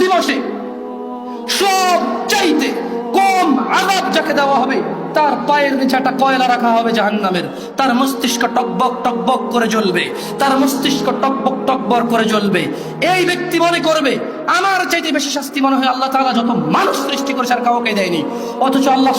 দিবসে সব চাইতে কম আঘাত যাকে দেওয়া হবে। তার পায়ের নিচে একটা কয়লা রাখা হবে জাহান্নামের? তার মস্তিষ্ক টকবক টকবক করে জ্বলবে। তার মস্তিষ্ক টকবক টকবক করে জ্বলবে। এই ব্যক্তি মনে করবে, আমার চাইতে বেশি শাস্তি মনে হয় আল্লাহ তাআলা যত মানুষ সৃষ্টি করেছে আর কাউকে দেয়নি। অথচ আল্লাহ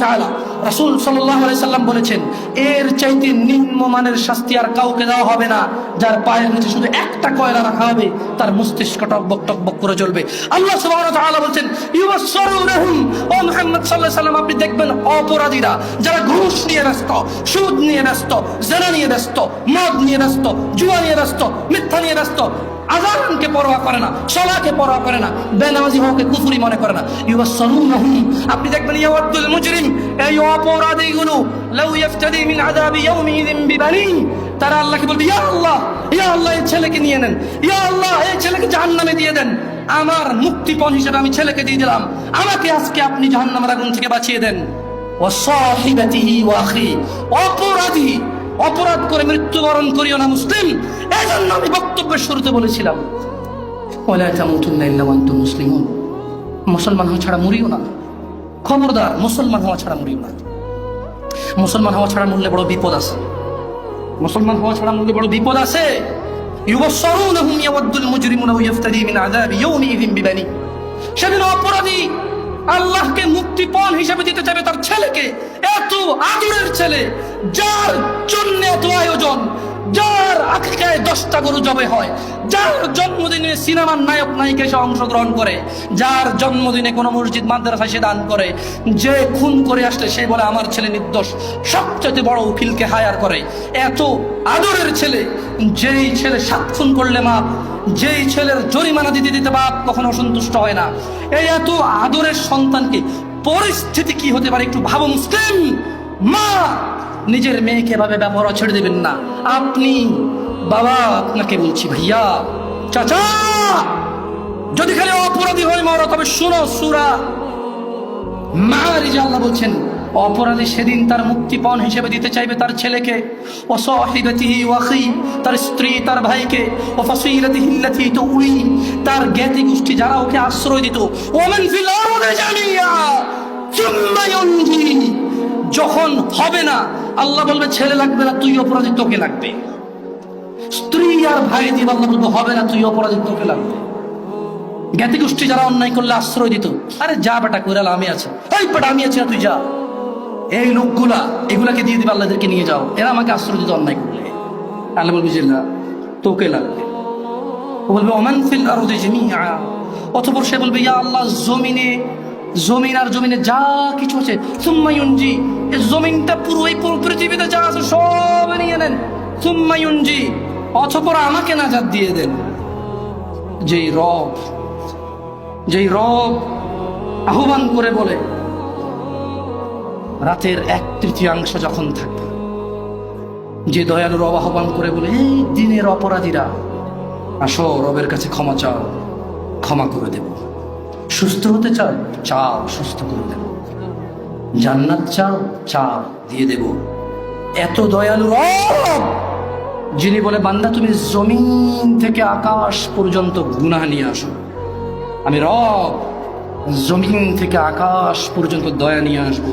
তাআলা রাসূল সাল্লাল্লাহু সাল্লাম বলেছেন, এর চাইতে নিম্নমানের শাস্তি আর কাউকে দেওয়া হবে না। যার পায়ের নিচে শুধু একটা কয়লা রাখা হবে, তার মস্তিষ্ক টকবক টকবক করে জ্বলবে। আল্লাহ সুবহানাহু ওয়া তাআলা বলছেন, ইউবাসসিরুনহুম। ও মুহাম্মদ আলাইহি সাল্লাম, আপনি দেখবেন অপরাধীরা যারা ঘুষ নিয়ে ব্যস্ত, সুদ নিয়ে ব্যস্ত, জেনা নিয়ে ব্যস্ত, মদ নিয়ে ব্যস্ত, জুয়া নিয়ে ব্যস্ত, মিথ্যা নিয়ে ব্যস্ত, আজানকে পরোয়া করে না, সলাকে পরোয়া করে না, বেনামাজি কুফুরি মনে করে না। আপনি দেখবেন ইয়াওয়াদ্দুল মুজরিম, এই অপরাধীগুলো, লাউ মিন আযাবি তারা আল্লাহকে বলবে, ইয়া আল্লাহ ইয়া আল্লাহ, এই ছেলেকে নিয়ে নেন, ইয়া আল্লাহ, এই ছেলেকে জাহান্নামে দিয়ে দেন, আমার মুক্তিপণ হিসেবে আমি ছেলেকে দিয়ে দিলাম, আমাকে আজকে আপনি জাহান্নামের আগুন থেকে বাঁচিয়ে দেন। অপরাধী, অপরাধ করে মৃত্যুবরণ করিও না মুসলিম। এজন্য আমি বক্তব্যের শুরুতে বলেছিলাম আনতুম মুসলমান। হওয়া ছাড়া মরিও না। খবরদার, মুসলমান হওয়া ছাড়া মরিও না। মুসলমান হওয়া ছাড়া মূল্যে বড় বিপদ আছে। মুসলমান হওয়া ছাড়া মূল্যে বড় বিপদ আছে। সেদিন অপরাধী আল্লাহকে মুক্তিপণ হিসেবে দিতে চাইবে তার ছেলেকে। এত আদরের ছেলে যার জন্য এত আয়োজন। যার আকিকায় দশটা গরু জবে হয়, যার জন্মদিনে সিনেমার নায়ক নায়িকা এসে অংশগ্রহণ করে, যার জন্মদিনে কোনো মসজিদ মাদ্রাসায় সে দান করে, যে খুন করে আসলে সে বলে, আমার ছেলে নির্দোষ সবচেয়ে বড় উকিলকে হায়ার করে। এত আদরের ছেলে, যেই ছেলে সাত খুন করলে মা যেই ছেলের জরিমানা দিতে দিতে বাপ কখনো সন্তুষ্ট হয় না। এই এত আদরের সন্তানকে পরিস্থিতি কি হতে পারে একটু ভাবো মুসলিম মা নিজের মেয়েকে এভাবে ব্যবহার ছেড়ে দেবেন না। আপনি বাবা, আপনাকে বলছি ভাইয়া, চাচা, যদি খালি অপরাধী হয়ে মরো, তবে শুনো সুরা। মারিজা আল্লাহ বলছেন, অপরাধী সেদিন তার মুক্তিপণ হিসেবে দিতে চাইবে তার ছেলেকে। ও সহিবতিহি ওয়াখি তার স্ত্রী, তার ভাইকে। ও আল্লাতী তুই তার জ্ঞাতি গোষ্ঠী যারা ওকে আশ্রয় দিত। যখন হবে না, আল্লাহ বলবে, ছেলে লাগবে না, তুই অপরাধী, তোকে লাগবে। স্ত্রী আর ভাই দিয়ে আল্লাহ বলবে, হবে না, তুই অপরাধী, তোকে লাগবে। জ্ঞাতি গোষ্ঠী যারা অন্যায় করলে আশ্রয় দিত, আরে যা বেটা কইরাল আমি আছি। এই বেটা, আমি আছি না, তুই যা। এই লোকগুলা, এগুলাকে দিয়ে দিবে, আল্লাহদেরকে নিয়ে যাও। এরা আমাকে আশ্রয় দিত অন্যায় করলে। আল্লাহ বলবে, যে না, তোকে লাগবে। ও বলবে, ওমান ফিল আরদি জামিআ। অতঃপর সে বলবে, ইয়া আল্লাহ, জমিনে জমিন আর জমিনে যা কিছু আছে সুম্মায়ুনজি এই জমিনটা পুরো এই পুরো পৃথিবীতে যা আছে সব নিয়ে নেন সুম্মায়ুনজি অতঃপর আমাকে নাজাত দিয়ে দেন। যেই রব যেই রব আহ্বান করে বলে, রাতের এক তৃতীয়াংশ যখন থাকে যে দয়ালু রব আহ্বান করে বলে, এই দিনের অপরাধীরা, আসো রবের কাছে ক্ষমা চাও, ক্ষমা করে দেব। সুস্থ হতে চাও চাও সুস্থ করে দেব। জান্নাত চাও চাও দিয়ে দেব। এত দয়ালু যিনি বলে, বান্দা, তুমি জমিন থেকে আকাশ পর্যন্ত গুনাহ নিয়ে আসো। আমি রব, জমিন থেকে আকাশ পর্যন্ত দয়া নিয়ে আসব।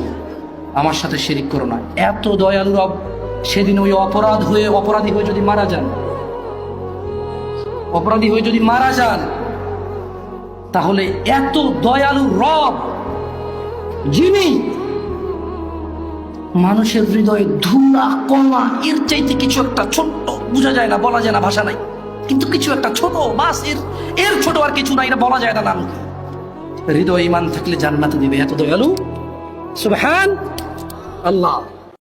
আমার সাথে শিরিক করো না। এত দয়ালু রব, সেদিন ওই অপরাধ হয়ে, অপরাধী হয়ে যদি মারা যান, অপরাধী হয়ে যদি মারা যান তাহলে এত দয়ালু রব, যিনি মানুষের হৃদয়ে ধুলা কণা এর চাইতে কিছু একটা ছোট্ট, বোঝা যায় না, বলা যায় না ভাষা নাই, কিন্তু কিছু একটা ছোট, বাসের এর ছোট আর কিছু নাই এটা বলা যায় না নাম। হৃদয় ইমান থাকলে জান্নাতে দিবে, এত দয়ালু? সুবহান আল্লাহ।